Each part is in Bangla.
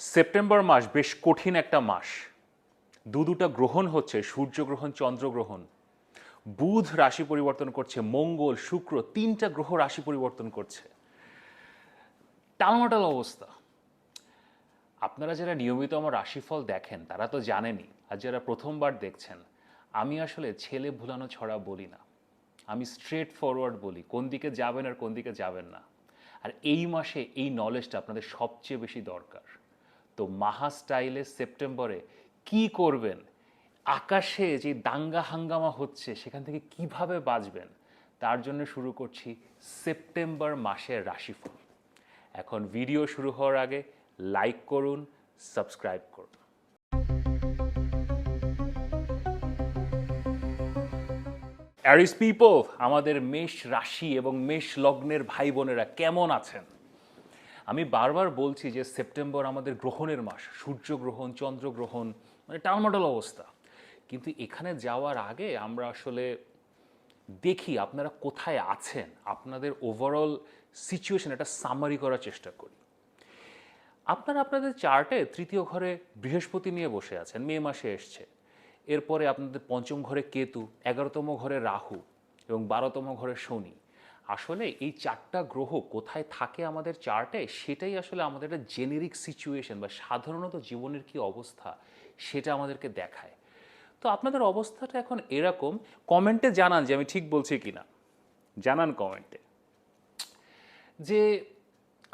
সেপ্টেম্বর মাস বেশ কঠিন একটা মাস। দু দুটা গ্রহণ হচ্ছে, সূর্যগ্রহণ, চন্দ্রগ্রহণ। বুধ রাশি পরিবর্তন করছে, মঙ্গল, শুক্র তিনটা গ্রহ রাশি পরিবর্তন করছে। টালমাটাল অবস্থা। আপনারা যারা নিয়মিত আমার রাশিফল দেখেন, তারা তো জানেনই, আর যারা প্রথমবার দেখছেন, আমি আসলে ছেলে ভুলানো ছড়া বলি না। আমি স্ট্রেট ফরওয়ার্ড বলি, কোন দিকে যাবেন আর কোন দিকে যাবেন না। আর এই মাসে এই নলেজটা আপনাদের সবচেয়ে বেশি দরকার। তো মাহা স্টাইলে সেপ্টেম্বরে কি করবেন? আকাশে যে দাঙ্গা হাঙ্গামা হচ্ছে, সেখান থেকে কীভাবে বাঁচবেন? তার জন্য শুরু করছি সেপ্টেম্বর মাসের রাশিফল। এখন ভিডিও শুরু হওয়ার আগে লাইক করুন সাবস্ক্রাইব করুন। অ্যারিস পিপল আমাদের মেষ রাশি এবং মেষ লগ্নের ভাই বোনেরা কেমন আছেন? আমি বারবার বলছি যে সেপ্টেম্বর আমাদের গ্রহণের মাস, সূর্যগ্রহণ, চন্দ্রগ্রহণ মানে টালমাটাল অবস্থা। কিন্তু এখানে যাওয়ার আগে আমরা আসলে দেখি আপনারা কোথায় আছেন, আপনাদের ওভারঅল সিচুয়েশন একটা সামারি করার চেষ্টা করি। আপনারা আপনাদের চার্টে তৃতীয় ঘরে বৃহস্পতি নিয়ে বসে আছেন, মে মাসে এসছে। এরপরে আপনাদের পঞ্চম ঘরে কেতু, এগারোতম ঘরে রাহু এবং বারোতম ঘরে শনি। আসলে এই চারটা গ্রহ কোথায় থাকে আমাদের চার্টে, সেটাই আসলে আমাদের একটা জেনেরিক সিচুয়েশন বা সাধারণত জীবনের কি অবস্থা সেটা আমাদেরকে দেখায়। তো আপনাদের অবস্থাটা এখন এরকম কমেন্টে জানান যে আমি ঠিক বলছি কি না জানান কমেন্টে যে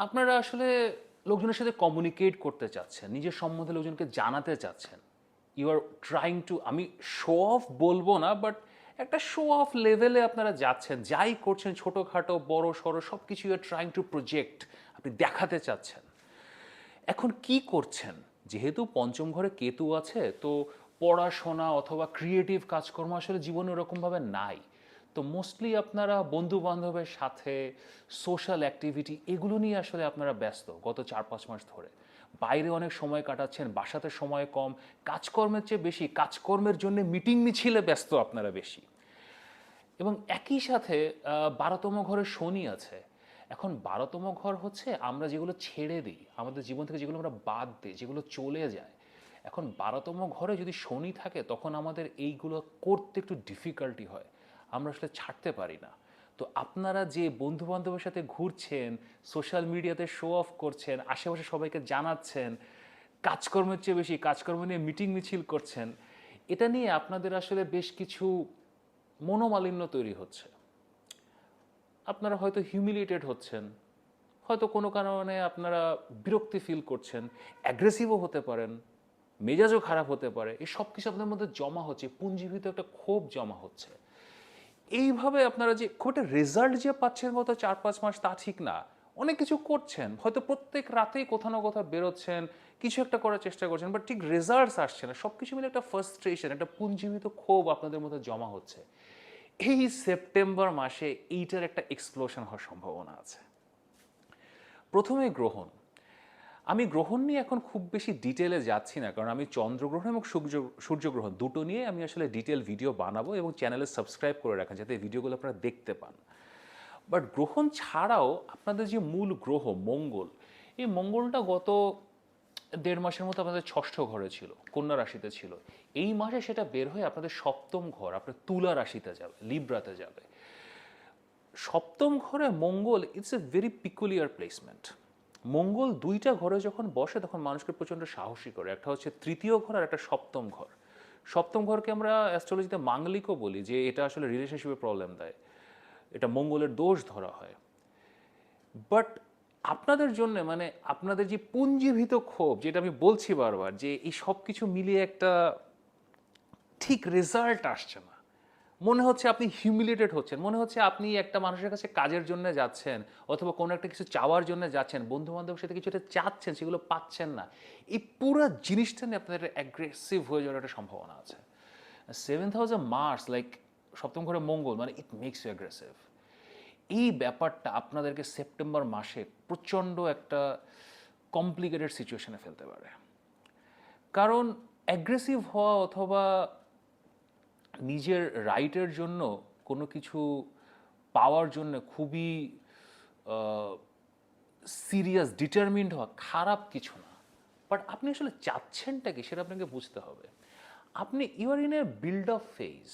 আপনারা আসলে লোকজনের সাথে কমিউনিকেট করতে চাচ্ছেন, নিজের সম্বন্ধে লোকজনকে জানাতে চাচ্ছেন। ইউ আর ট্রাইং টু আমি শো অফ বলব না বাট একটা শো অফ লেভেলে আপনারা যাচ্ছেন, যাই করছেন, ছোটোখাটো, বড়, সড়ো সব কিছু you are trying to project আপনি দেখাতে চাচ্ছেন। এখন কি করছেন? যেহেতু পঞ্চম ঘরে কেতু আছে, তো পড়াশোনা অথবা ক্রিয়েটিভ কাজকর্ম আসলে জীবনে ওরকমভাবে নাই। তো মোস্টলি আপনারা বন্ধু বান্ধবের সাথে সোশ্যাল অ্যাক্টিভিটি এগুলো নিয়ে আসলে আপনারা ব্যস্ত গত চার পাঁচ মাস ধরে। বাইরে অনেক সময় কাটাচ্ছেন, বাসাতে সময় কম, কাজকর্মের চেয়ে বেশি, কাজকর্মের জন্য মিটিং মিছিলে ব্যস্ত আপনারা বেশি। এবং একই সাথে বারোতম ঘরে শনি আছে। এখন বারোতম ঘর হচ্ছে আমরা যেগুলো ছেড়ে দিই, আমাদের জীবন থেকে যেগুলো আমরা বাদ দিই, যেগুলো চলে যায়, এখন বারোতম ঘরে যদি শনি থাকে, তখন আমাদের এইগুলো করতে একটু ডিফিকাল্টি হয়। আমরা আসলে ছাড়তে পারি না। তো আপনারা যে বন্ধু বান্ধবের সাথে ঘুরছেন সোশ্যাল মিডিয়াতে শো অফ করছেন, আশেপাশে সবাইকে জানাচ্ছেন, কাজকর্মের চেয়ে বেশি কাজকর্ম নিয়ে মিটিং মিছিল করছেন, এটা নিয়ে আপনাদের আসলে বেশ কিছু মনোমালিন্য তৈরি হচ্ছে। আপনারা হয়তো হিউমিলিয়েটেড হচ্ছেন, হয়তো কোনো কারণে আপনারা বিরক্তি ফিল করছেন অ্যাগ্রেসিভও হতে পারেন, মেজাজও খারাপ হতে পারে, এই সব কিছু আপনাদের মধ্যে জমা হচ্ছে, পুঞ্জীভূত একটা ক্ষোভ জমা হচ্ছে। এইভাবে আপনারা যে খুব একটা রেজাল্ট যে পাচ্ছেন গত চার পাঁচ মাস তা ঠিক না। অনেক কিছু করছেন। হয়তো প্রত্যেক রাতেই কোথাও না কোথাও বেরোচ্ছেন, কিছু একটা করার চেষ্টা করছেন বাট ঠিক রেজাল্টস আসছে না। সব কিছু মিলে একটা ফার্স্ট্রেশন একটা পুঞ্জীবিত ক্ষোভ আপনাদের মধ্যে জমা হচ্ছে। এই সেপ্টেম্বর মাসে এইটার একটা এক্সপ্লোশন হওয়ার সম্ভাবনা আছে। প্রথমে গ্রহণ। আমি গ্রহণ নিয়ে এখন খুব বেশি ডিটেলে যাচ্ছি না, কারণ আমি চন্দ্রগ্রহণ এবং সূর্য, সূর্যগ্রহণ দুটো নিয়ে আমি আসলে ডিটেল ভিডিও বানাবো এবং চ্যানেলে সাবস্ক্রাইব করে রাখেন যাতে ভিডিওগুলো আপনারা দেখতে পান। বাট গ্রহণ ছাড়াও আপনাদের যে মূল গ্রহ মঙ্গল, এই মঙ্গলটা গত দেড় মাসের মতো আপনাদের ষষ্ঠ ঘরে ছিল, কন্যা রাশিতে ছিল। এই মাসে সেটা বের হয়ে আপনাদের সপ্তম ঘর, আপনার তুলা রাশিতে যাবে, লিব্রাতে যাবে। সপ্তম ঘরে মঙ্গল it's a very peculiar placement মঙ্গল দুইটা ঘরে যখন বসে, তখন মানুষকে প্রচণ্ড সাহসী করে। একটা হচ্ছে তৃতীয় ঘর আর একটা সপ্তম ঘর। সপ্তম ঘরকে আমরা অ্যাস্ট্রোলজিতে মাঙ্গলিকও বলি, যে এটা আসলে রিলেশনশিপে প্রবলেম দেয়। এটা মঙ্গলের দোষ ধরা হয়। বাট আপনাদের জন্য মানে আপনাদের যে পুঞ্জীভূত ক্ষোভ, যেটা আমি বলছি বারবার, যে এই সব কিছু মিলিয়ে একটা ঠিক রেজাল্ট আসছে না। মনে হচ্ছে আপনি হিউমিলেটেড হচ্ছেন, মনে হচ্ছে আপনি একটা মানুষের কাছে কাজের জন্য যাচ্ছেন অথবা কোনো একটা কিছু চাওয়ার জন্য যাচ্ছেন বন্ধু বান্ধবের সাথে কিছু একটা চাচ্ছেন, সেগুলো পাচ্ছেন না। এই পুরো জিনিসটা নিয়ে আপনাদের অ্যাগ্রেসিভ হয়ে যাওয়ার একটা সম্ভাবনা আছে। সেভেন অফ মার্স লাইক সপ্তম ঘরে মঙ্গল মানে ইট মেক্স ইউ অ্যাগ্রেসিভ এই ব্যাপারটা আপনাদেরকে সেপ্টেম্বর মাসে প্রচণ্ড একটা কমপ্লিকেটেড সিচুয়েশনে ফেলতে পারে। কারণ অ্যাগ্রেসিভ হওয়া অথবা নিজের রাইটের জন্য কোনো কিছু পাওয়ার জন্য খুবই সিরিয়াস ডিটারমিন্ড হওয়া খারাপ কিছু না। বাট আপনি আসলে চাচ্ছেনটা কি সেটা আপনাকে বুঝতে হবে। আপনি you're in a build of phase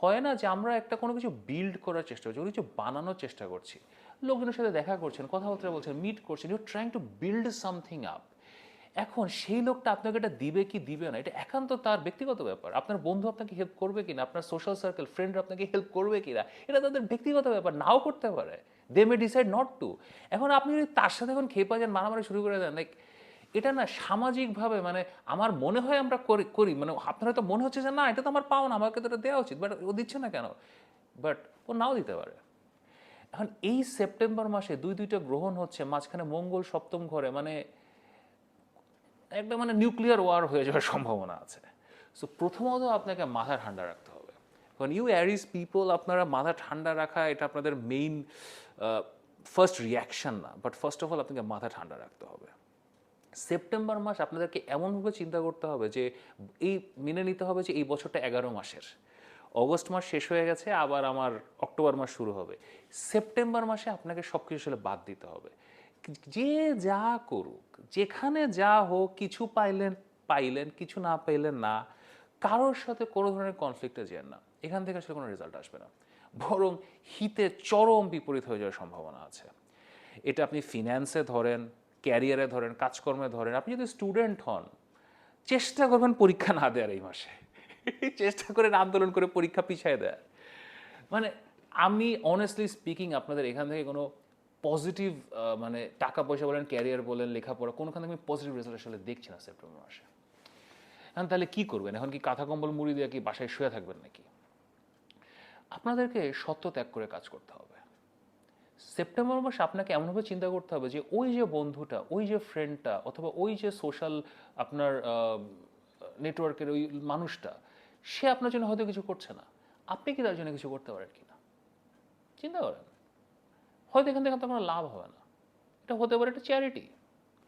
হয় না যে আমরা একটা কোনো কিছু বিল্ড করার চেষ্টা করছি, কোনো কিছু বানানোর চেষ্টা করছি। লোকজনের সাথে দেখা করছেন, কথাবার্তা বলছেন মিট করছেন you trying to build something up এখন সেই লোকটা আপনাকে এটা দিবে কি দিবে না? এটা একান্ত তার ব্যক্তিগত ব্যাপার। আপনার বন্ধু আপনাকে হেল্প করবে কিনা? আপনার সোশ্যাল সার্কেল ফ্রেন্ড আপনাকে হেল্প করবে কিনা? এটা তাদের ব্যক্তিগত ব্যাপার, নাও করতে পারে। They may decide not to এখন আপনি যদি তার সাথে এখন খেপা যান, মারামারি শুরু করে দেন লাইক এটা না সামাজিকভাবে মানে আমার মনে হয় আমরা করি করি। মানে আপনার হয়তো মনে হচ্ছে যে না, এটা তো আমার পাও না আমাকে তো এটা দেওয়া উচিত বাট ও দিচ্ছে না কেন? বাট ও নাও দিতে পারে। এখন এই সেপ্টেম্বর মাসে দুই দুইটা গ্রহণ হচ্ছে, মাঝখানে মঙ্গল সপ্তম ঘরে মানে একটা মানে নিউক্লিয়ার ওয়ার হয়ে যাওয়ার সম্ভাবনা আছে। সো প্রথমত আপনাকে মাথা ঠান্ডা রাখতে হবে। কারণ ইউ অ্যারিস পিপল আপনারা মাথা ঠান্ডা রাখা এটা আপনাদের মেইন ফার্স্ট রিয়াকশন না বাট ফার্স্ট অফ অল আপনাকে মাথা ঠান্ডা রাখতে হবে। সেপ্টেম্বর মাস আপনাদেরকে এমনভাবে চিন্তা করতে হবে যে, এই মেনে নিতে হবে যে এই বছরটা এগারো মাসের। অগস্ট মাস শেষ হয়ে গেছে, আবার আমার অক্টোবর মাস শুরু হবে। সেপ্টেম্বর মাসে আপনাকে সব কিছু আসলে বাদ দিতে হবে। যে যা করুক, যেখানে যা হোক, কিছু পাইলেন পাইলেন, কিছু না পাইলেন না, কারোর সাথে কোনো ধরনের কনফ্লিক্টে যেন না। এখান থেকে আসলে কোনো রেজাল্ট আসবে না। বরং হিতে চরম বিপরীত হয়ে যাওয়ার সম্ভাবনা আছে। এটা আপনি ফিন্যান্সে ধরেন ক্যারিয়ারে ধরেন, কাজকর্মে ধরেন, আপনি যদি স্টুডেন্ট হন, চেষ্টা করবেন পরীক্ষা না দেওয়ার এই মাসে। চেষ্টা করেন আন্দোলন করে পরীক্ষা পিছিয়ে দেয় মানে আমি অনেস্টলি স্পিকিং আপনাদের এখান থেকে কোনো পজিটিভ মানে টাকা পয়সা বলেন ক্যারিয়ার বলেন, লেখাপড়া, কোনোখান আমি পজিটিভ রেজাল্ট আসলে দেখছি না সেপ্টেম্বর মাসে। এখন তাহলে কী করবেন? এখন কি কাঁথা কম্বল মুড়ি দিয়ে কি বাসায় শুয়ে থাকবেন নাকি? আপনাদেরকে সত্য ত্যাগ করে কাজ করতে হবে। সেপ্টেম্বর মাসে আপনাকে এমনভাবে চিন্তা করতে হবে যে, ওই যে বন্ধুটা, ওই যে ফ্রেন্ডটা অথবা ওই যে সোশ্যাল আপনার নেটওয়ার্কের ওই মানুষটা, সে আপনার জন্য হয়তো কিছু করছে না। আপনি কি তার জন্য কিছু করতে পারেন কি না চিন্তা করেন। হয়তো এখান থেকে আপনার কোনো লাভ হবে না। এটা হতে পারে একটা চ্যারিটি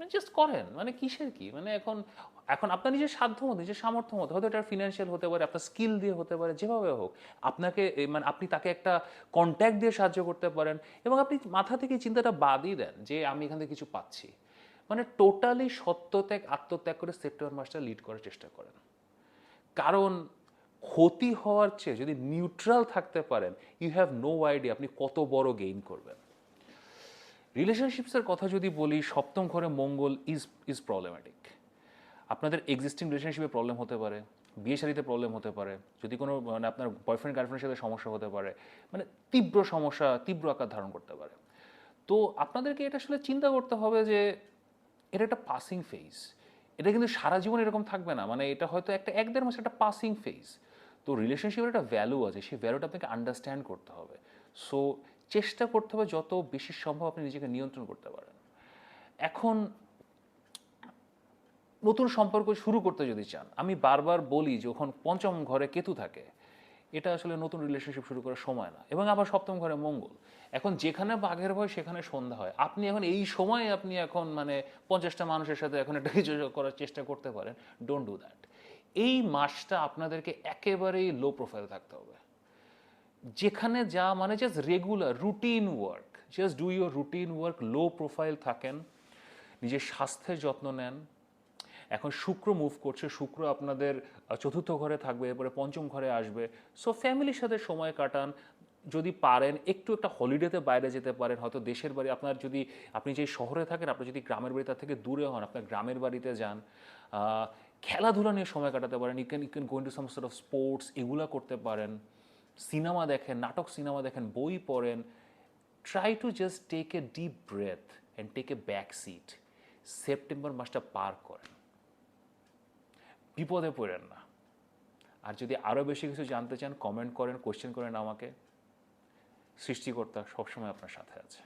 মানে জাস্ট করেন। মানে কিসের কি? মানে এখন এখন আপনার নিজের সাধ্য মতো, নিজের সামর্থ্য মতো, হয়তো এটা ফিনান্সিয়াল হতে পারে, আপনার স্কিল দিয়ে হতে পারে, যেভাবে হোক। আপনাকে মানে আপনি তাকে একটা কন্ট্যাক্ট দিয়ে সাহায্য করতে পারেন এবং আপনি মাথা থেকে চিন্তাটা বাদই দেন যে আমি এখান থেকে কিছু পাচ্ছি। মানে টোটালি সত্যত্যাগ, আত্মত্যাগ করে সেপ্টেম্বর মাসটা লিড করার চেষ্টা করেন। কারণ ক্ষতি হওয়ার চেয়ে যদি নিউট্রাল থাকতে পারেন ইউ হ্যাভ নো আইডিয়া আপনি কত বড় গেইন করবেন। রিলেশনশিপসের কথা যদি বলি, সপ্তম ঘরে মঙ্গল ইজ ইজ প্রবলেম্যাটিক আপনাদের এক্সিস্টিং রিলেশনশিপে প্রবলেম হতে পারে, বিয়ে শাড়িতে প্রবলেম হতে পারে, যদি কোনো মানে আপনার বয়ফ্রেন্ড গার্লফ্রেন্ডের সাথে সমস্যা হতে পারে মানে তীব্র সমস্যা, তীব্র আকার ধারণ করতে পারে। তো আপনাদেরকে এটা আসলে চিন্তা করতে হবে যে, এটা একটা পাসিং ফেজ এটা কিন্তু সারা জীবন এরকম থাকবে না মানে এটা হয়তো একটা, এক দেড় মাসে একটা পাসিং ফেজ তো রিলেশনশিপের একটা ভ্যালু আছে, সেই ভ্যালুটা আপনাকে আন্ডারস্ট্যান্ড করতে হবে। সো চেষ্টা করতে হবে যত বেশি সম্ভব আপনি নিজেকে নিয়ন্ত্রণ করতে পারেন। এখন নতুন সম্পর্ক শুরু করতে যদি চান, আমি বারবার বলি যে যখন পঞ্চম ঘরে কেতু থাকে, এটা আসলে নতুন রিলেশনশিপ শুরু করার সময় না এবং আবার সপ্তম ঘরে মঙ্গল। এখন যেখানে বাঘের ভয়, সেখানে সন্ধ্যা হয়। আপনি এখন এই সময় আপনি এখন মানে পঞ্চাশটা মানুষের সাথে এখন একটা কিছু করার চেষ্টা করতে পারেন। ডোন্ট ডু দ্যাট এই মাসটা আপনাদেরকে একেবারেই লো প্রোফাইল থাকতে হবে। যেখানে যা মানে just regular routine work just do your routine work low profile থাকেন, নিজের স্বাস্থ্যের যত্ন নেন। এখন শুক্র মুভ করছে, শুক্র আপনাদের চতুর্থ ঘরে থাকবে, এরপরে পঞ্চম ঘরে আসবে। সো ফ্যামিলির সাথে সময় কাটান। যদি পারেন, একটু একটা হলিডেতে বাইরে যেতে পারেন, হয়তো দেশের বাড়ি, আপনার যদি, আপনি যে শহরে থাকেন, আপনি যদি গ্রামের বাড়ি তার থেকে দূরে হন, আপনার গ্রামের বাড়িতে যান খেলাধুলা নিয়ে সময় কাটাতে পারেন। You can you can go in to some of sports এগুলা করতে পারেন। সিনেমা দেখেন, নাটক সিনেমা দেখেন, বই পড়েন try to just take a deep breath and take a back seat September মাসটা পার করেন। বিপদে পড়েন না। আর যদি আরও বেশি কিছু জানতে চান কমেন্ট করেন কোশ্চেন করেন আমাকে। সৃষ্টিকর্তা সবসময় আপনার সাথে আছে।